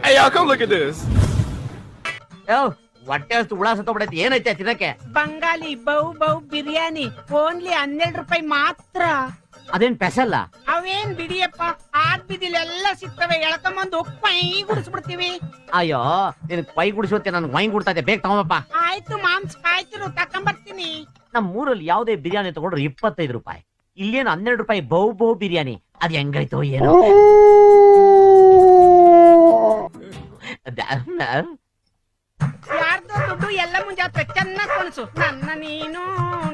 Hey, y'all, come look at this. ಯೋ ಹೊಟ್ಟೆ ಅಷ್ಟು ಹುಳ ಸತ್ತೋಗ್ಬಿಡೈತಿ ಏನೈತೆ ತಿನ್ನಕ್ಕೆ? Bengali bow bow biryani. Only ಹನ್ನೆರಡು ರೂಪಾಯಿ ಮಾತ್ರ. ಅದೇನ್ ಪೆಸಲ್ಲ? ಅವೇನ್ ಬಿಡಿಯಪ್ಪ? ಆದ್ ಬಿದಿಲೆಲ್ಲ ಸಿಗ್ತವೆ. ಎಳ್ಕೊಂಬಂದು ಪೈ ಗುಡಿಸ್ಬಿಡ್ತೀವಿ. ಅಯ್ಯೋ ನಿನ್ ಪೈ ಗುಡಿಸುತ್ತೆ ನನ್ ವೈನ್ ಗುಡ್ತಾ ಇದೆ ಬೇಗ ತಗೊಂಬಪ್ಪ. ಆಯ್ತು ಮಾಂಸ ಆಯ್ತು ತಕೊಂಬರ್ತೀನಿ. ನಮ್ಮ ಊರಲ್ಲಿ ಯಾವುದೇ ಬಿರಿಯಾನಿ ತಗೊಂಡ್ರೆ ಇಪ್ಪತ್ತೈದು ರೂಪಾಯಿ. ಇಲ್ಲೇನು ಹನ್ನೆರಡು ರೂಪಾಯಿ ಬೌ ಬೌ ಬಿರಿಯಾನಿ. ಅದ್ ಹೆಂಗೈತೋ ಏನೋ ಅದ- ಯಾರ್ದೋ ದುಡ್ಡು ಎಲ್ಲ ಮುಂಜಾತ್ರೆ ಚೆನ್ನಾಗಿ ಕೊಣಸು ನನ್ನ ನೀನು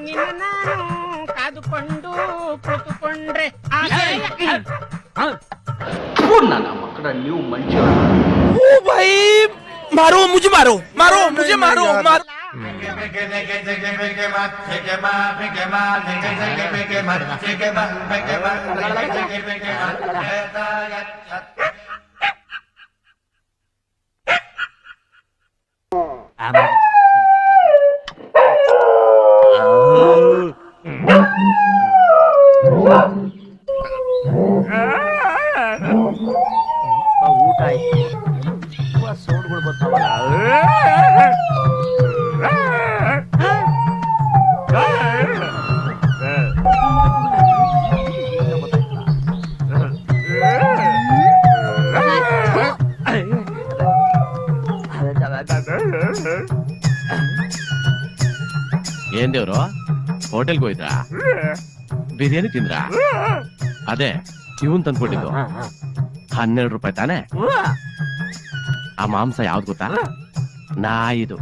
ನಿನ್ನ ನಾನು ಕಾದುಕೊಂಡು ಕುಳಿತುಕೊಂಡ್ರೆ ನನ್ನ ಮಕ್ಕಳ ನೀವು ಮನುಷ್ಯ ಓ ಭೈ ಮಾರೋ ಮುಜೆ ಮಾರೋ ಮಾರೋ ಮುಜೆ ಮಾರೋ ಮಾರೋ. ಊಟ ಆಯ್ತು ತುಂಬಾ ಸೌಂಡ್ಗಳು ಬರ್ತಾವಲ್ಲ ಏನ್ ದೇವ್ರು? ಹೋಟೆಲ್ಗೆ ಹೋಯ್ತಾ? ಬಿರಿಯಾನಿ ತಿಂದ್ರಾ? ಅದೇ, ಇವನ್ ತಂದ್ಕೊಟ್ಟಿದ್ದು. ಹನ್ನೆರಡು ರೂಪಾಯಿ ತಾನೆ? ಆ ಮಾಂಸ ಯಾವ್ದು ಗೊತ್ತಾ? ನಾಯಿದು.